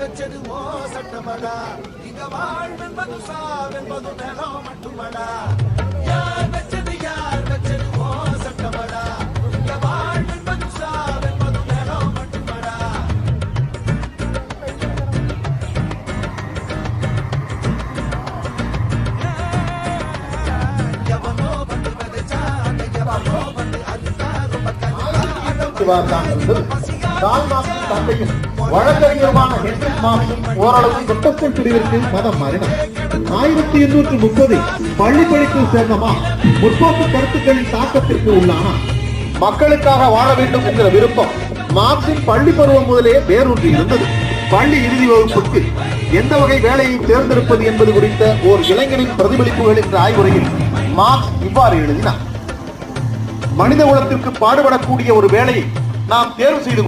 வச்சது ஓ சட்டமடா இங்க வாழ்வென்பது சாவென்பது நிலம் மட்டுமடா யார் வச்சது யார் வச்சது ஓ சட்டமடா இங்க வாழ்வென்பது சாவென்பது நிலம் மட்டுமடா எவனோ வந்து விதைச்சா அந்த எவனோ வந்து அறுத்தா ரொம்ப கஷ்டம் சிவாதான் தந்தையும் வழக்கறிஞருமான ஹென்ரிக் மார்க்சும் ஓரளவு புரொட்டஸ்டன்ட் பிரிவிற்கு மதம் மாறினார். ஆயிரத்தி எண்ணூற்று முப்பதில் பள்ளி படிப்பில் சேர்ந்த மார்க்ஸ் முற்போக்கு கருத்துக்களின் தாக்கத்திற்கு உள்ளானார். மக்களுக்காக வாழ வேண்டும் என்கிற விருப்பம் மார்க்சின் பள்ளி பருவம் முதலே வேரூன்றி இருந்தது. பள்ளி இறுதி வகுப்புக்கு எந்த வகை வேலையை தேர்ந்தெடுப்பது என்பது குறித்த ஓர் இளைஞனின் பிரதிபலிப்புகள் என்ற ஆய்வுரையில் மார்க்ஸ் இவ்வாறு எழுதினார். மனித குலத்திற்கு பாடுபடக்கூடிய ஒரு வேலையை நாம் தேர்வு செய்து